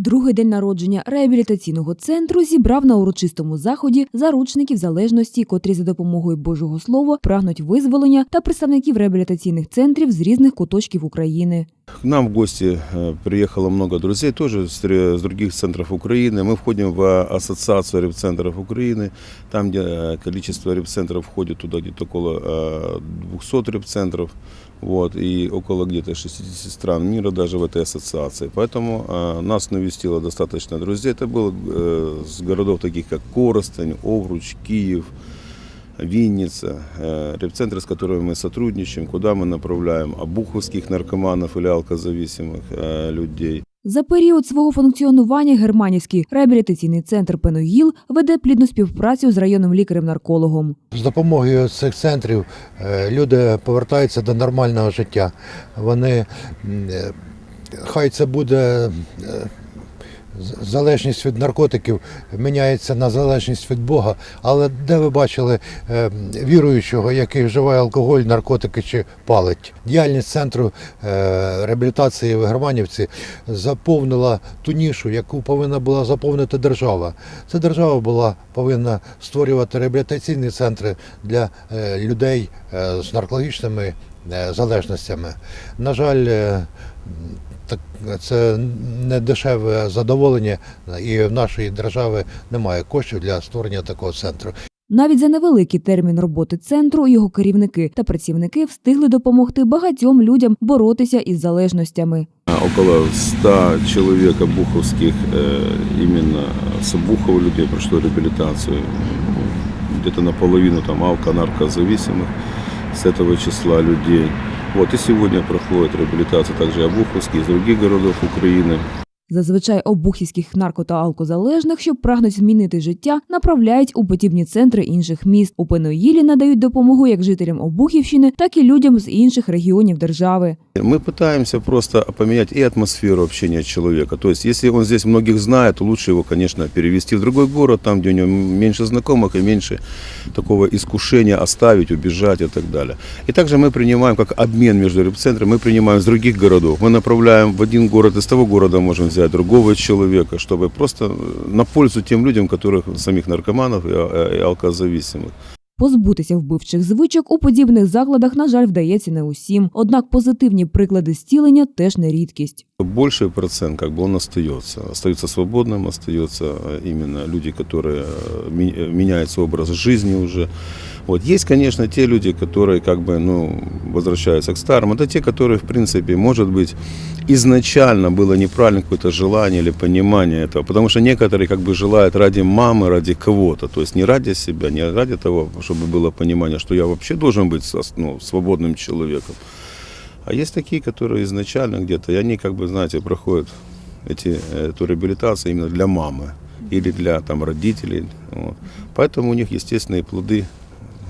Другий день народження реабілітаційного центру зібрав на урочистому заході заручників залежності, котрі за допомогою Божого Слова прагнуть визволення та представників реабілітаційних центрів з різних куточків України. К нам в гости э, приехало много друзей, тоже с ре- с других центров Украины. Мы входим в ассоциацию репцентров Украины, там, где э, количество репцентров входит туда где-то около э, 200 репцентров, вот, и около где-то 60 стран мира даже в этой ассоциации. Поэтому э, нас навестило достаточно друзей. Это было э, с городов таких, как Коростень, Овруч, Киев, Винница, э, репцентры, с которыми мы сотрудничаем, куда мы направляем обуховских наркоманов или алкозависимых э, людей. За період свого функціонування Германівський реабілітаційний центр Пеногіл веде плідну співпрацю з районним лікарем-наркологом. З допомогою цих центрів е, люди повертаються до нормального життя. Вони м, е, хай це буде е, з- залежність від наркотиків міняється на залежність від Бога. Але де ви бачили е, віруючого, який вживає алкоголь, наркотики чи палить? Діяльність центру е, реабілітації в Германівці заповнила ту нішу, яку повинна була заповнити держава. Ця держава була повинна створювати реабілітаційні центри для е, людей з наркологічними залежностями. На жаль, так це не дешеве задоволення, і в нашої держави немає коштів для створення такого центру. Навіть за невеликий термін роботи центру його керівники та працівники встигли допомогти багатьом людям боротися із залежностями. Около 100 человек обуховских, э, именно с Обухова людей прошло реабилитацию. Где-то наполовину там алко-наркозависимых с этого числа людей. Вот и сегодня проходит реабилитация также обуховские из других городов Украины. Зазвичай обухівських нарко та алкозалежних, що прагнуть змінити життя, направляють у подібні центри інших міст. У Пеноїлі надають допомогу як жителям Обухівщини, так і людям з інших регіонів держави. Мы пытаемся просто поменять и атмосферу общения человека. То есть, если он здесь многих знает, то лучше его, конечно, перевести в другой город, там, где у него меньше знакомых и меньше такого искушения оставить, убежать и так далее. И также мы принимаем, как обмен между репцентрами, мы принимаем из других городов. Мы направляем в один город, из того города можем взять другого человека, чтобы просто на пользу тем людям, которых самих наркоманов и, э, алкозависимых. Позбутися вбивчих звичок у подібних закладах, на жаль, вдається не усім. Однак позитивні приклади зцілення теж не рідкість. Больший процент, как бы он остается, остается свободным, остается э, именно люди, которые э, ми- э, меняется образ жизни уже. Вот есть, конечно, те люди, которые как бы, ну, возвращаются к старым. Это те, которые, в принципе, может быть, изначально было неправильно какое-то желание или понимание этого. Потому что некоторые как бы желают ради мамы, ради кого-то. То есть не ради себя, не ради того, чтобы было понимание, что я вообще должен быть сос- ну, свободным человеком. А есть такие, которые изначально где-то, и они, как бы, знаете, проходят эти, эту реабилитацию именно для мамы или для там, родителей. Вот. Поэтому у них естественные плоды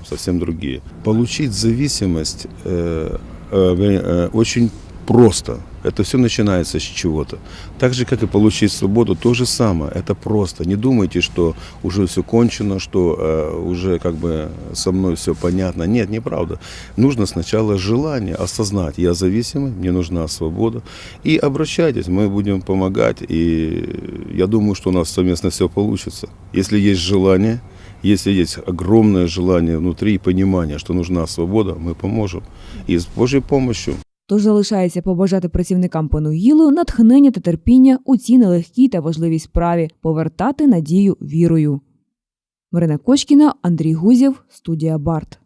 совсем другие. Получить зависимость э, э, вернее, э, очень просто. Это все начинается с чего-то. Так же, как и получить свободу, то же самое. Это просто. Не думайте, что уже все кончено, что э, уже как бы со мной все понятно. Нет, неправда. Нужно сначала желание осознать, я зависимый, мне нужна свобода. И обращайтесь, мы будем помогать. И я думаю, что у нас совместно все получится. Если есть желание, если есть огромное желание внутри и понимание, что нужна свобода, мы поможем. И с Божьей помощью Тож залишається побажати працівникам понугілу натхнення та терпіння у цій нелегкій та важливій справі повертати надію вірою. Марина Кочкіна, Андрій Гузєв, студія Барт.